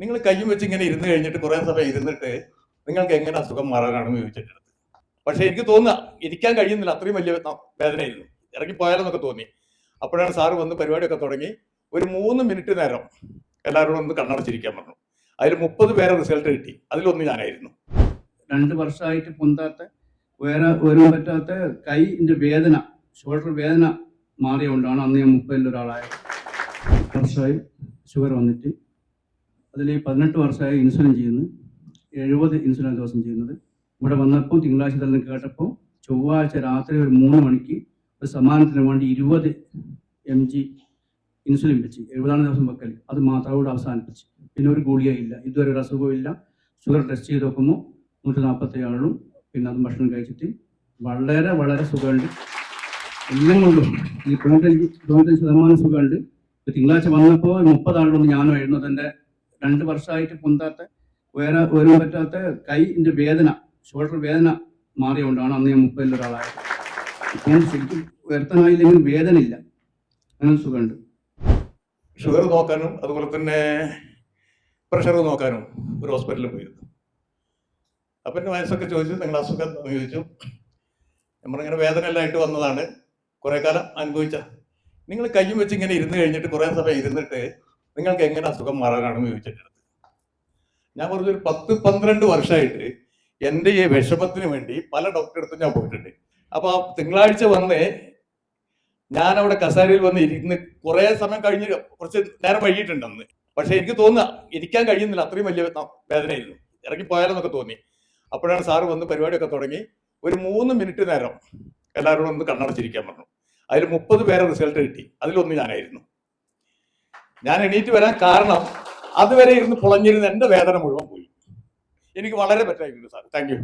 നിങ്ങൾ കയ്യും വെച്ച് ഇങ്ങനെ ഇരുന്ന് കഴിഞ്ഞിട്ട് കുറേ സമയം ഇരുന്നിട്ട് നിങ്ങൾക്ക് എങ്ങനെ അസുഖം മാറാനാണെന്ന് ചോദിച്ചിട്ടുണ്ട്. പക്ഷെ എനിക്ക് തോന്നുക ഇരിക്കാൻ കഴിയുന്നില്ല അത്രയും വലിയ വേദനയായിരുന്നു. ഇറങ്ങി പോയാലെന്നൊക്കെ തോന്നി. അപ്പോഴാണ് സാറ് വന്ന് പരിപാടിയൊക്കെ തുടങ്ങി. ഒരു മൂന്ന് മിനിറ്റ് നേരം എല്ലാവരോടും ഒന്ന് കണ്ണടച്ചിരിക്കാൻ പറഞ്ഞു. അതിൽ മുപ്പത് പേരെ റിസൾട്ട് കിട്ടി. അതിലൊന്ന് ഞാനായിരുന്നു. രണ്ട് വർഷമായിട്ട് പൊന്താത്ത വേറെ വരാൻ പറ്റാത്ത കൈന്റെ വേദന ഷോൾഡർ വേദന മാറിയ കൊണ്ടാണ് അന്ന് ഞാൻ മുപ്പതിൽ ഒരാളായത്. വർഷമായി ഷുഗർ വന്നിട്ട്. അതിൽ പതിനെട്ട് വർഷമായി ഇൻസുലിൻ ചെയ്യുന്നു. എഴുപത് ഇൻസുലിൻ ദിവസം ചെയ്യുന്നത്. ഇവിടെ വന്നപ്പോൾ തിങ്കളാഴ്ച തന്നെ കേട്ടപ്പോൾ ചൊവ്വാഴ്ച രാത്രി ഒരു മൂന്ന് മണിക്ക് ഒരു സമ്മാനത്തിന് വേണ്ടി ഇരുപത് എം ജി ഇൻസുലിൻ വെച്ച് എഴുപതാം ദിവസം വെക്കൽ അത് മാത്രം കൂടെ അവസാനിപ്പിച്ച്. പിന്നെ ഒരു ഗുളികയില്ല. ഇതുവരെ ഒരു അസുഖവും ഇല്ല ഷുഗർ ടെസ്റ്റ് ചെയ്ത് നോക്കുമ്പോൾ നൂറ്റി നാൽപ്പത്തി ആളും പിന്നെ അത് ഭക്ഷണം കഴിച്ചിട്ട് വളരെ വളരെ സുഖമുണ്ട്. എല്ലാം കൊണ്ടും ഈ തൊണ്ണൂറ്റഞ്ച് തൊണ്ണൂറ്റഞ്ച് ശതമാനം സുഖമുണ്ട്. തിങ്കളാഴ്ച വന്നപ്പോൾ മുപ്പതാളുകൊണ്ട് ഞാനും എഴുതുന്നത് എന്റെ രണ്ട് വർഷമായിട്ട് പൊന്താത്ത വേറെ ഒരു പറ്റാത്ത കൈന്റെ വേദന ഷോൾഡർ വേദന മാറിയതുകൊണ്ടാണ് അന്ന് ഞാൻ മുപ്പതിൽ ഒരാളായത്. ഞാൻ ശരിക്കും ഉയർത്താനായില്ലെങ്കിൽ വേദന ഇല്ല അങ്ങനെ സുഖമുണ്ട്. ഷുഗർ നോക്കാനും അതുപോലെ തന്നെ പ്രഷർ നോക്കാനും ഒരു ഹോസ്പിറ്റലിൽ പോയിരുന്നു. അപ്പം എന്റെ വയസ്സൊക്കെ ചോദിച്ചു നിങ്ങൾ അസുഖം എന്താണെന്ന് ചോദിച്ചു നമ്മളിങ്ങനെ വേദന എല്ലായിട്ട് വന്നതാണ്. കുറേ കാലം അനുഭവിച്ച. നിങ്ങൾ കയ്യും വെച്ച് ഇങ്ങനെ ഇരുന്ന് കഴിഞ്ഞിട്ട് കുറേ സമയം ഇരുന്നിട്ട് നിങ്ങൾക്ക് എങ്ങനെ അസുഖം മാറാനാണെന്ന് ചോദിച്ചിട്ടുണ്ട്. ഞാൻ പറഞ്ഞു ഒരു പത്ത് പന്ത്രണ്ട് വർഷമായിട്ട് എന്റെ ഈ വിഷമത്തിന് വേണ്ടി പല ഡോക്ടറെ അടുത്തും ഞാൻ പോയിട്ടുണ്ട്. അപ്പോൾ തിങ്കളാഴ്ച വന്ന് ഞാൻ അവിടെ കസാരയിൽ വന്ന് ഇരുന്ന് കുറേ സമയം കഴിഞ്ഞ് കുറച്ച് നേരം വൈകിട്ടുണ്ട് അന്ന്. പക്ഷെ എനിക്ക് തോന്നുക ഇരിക്കാൻ കഴിയുന്നില്ല. അത്രയും വലിയ വേദനയായിരുന്നു. ഇറങ്ങി പോയാലെന്നൊക്കെ തോന്നി. അപ്പോഴാണ് സാറ് വന്ന് പരിപാടിയൊക്കെ തുടങ്ങി. ഒരു മൂന്ന് മിനിറ്റ് നേരം എല്ലാവരോടും ഒന്ന് കണ്ണടച്ചിരിക്കാൻ പറഞ്ഞു. അതിൽ മുപ്പത് പേരെ റിസൾട്ട് കിട്ടി. അതിലൊന്ന് ഞാനായിരുന്നു. ഞാൻ എണീറ്റ് വരാൻ കാരണം അതുവരെ ഇരുന്ന് പുളഞ്ഞിരുന്ന എന്റെ വേദന മുഴുവൻ പോയി. എനിക്ക് വളരെ പറ്റായിരുന്നു സാർ താങ്ക്